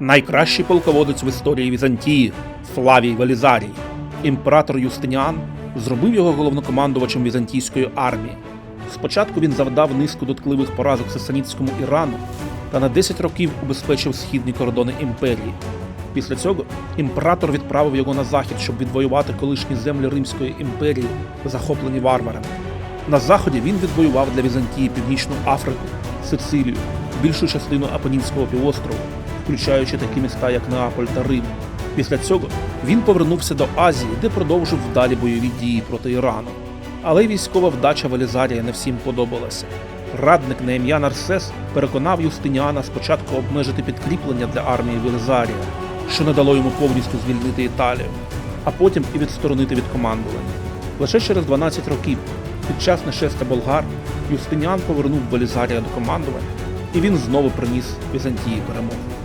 найкращий полководець в історії Візантії Флавій Велізарій. Імператор Юстиніан зробив його головнокомандувачем візантійської армії. Спочатку він завдав низку доткливих поразок сасанітському Ірану та на 10 років убезпечив східні кордони імперії. Після цього імператор відправив його на захід, щоб відвоювати колишні землі Римської імперії, захоплені варварами. На заході він відвоював для Візантії Північну Африку, Сицилію, більшу частину Апенінського півострову, включаючи такі міста, як Неаполь та Рим. Після цього він повернувся до Азії, де продовжив вдалі бойові дії проти Ірану. Але військова вдача Велізарія не всім подобалася. Радник на ім'я Нарсес переконав Юстиніана спочатку обмежити підкріплення для армії Велізарія, що не дало йому повністю звільнити Італію, а потім і відсторонити від командування. Лише через 12 років, під час нашестя болгар, Юстиніан повернув Велізарія до командування, і він знову приніс Візантії перемогу.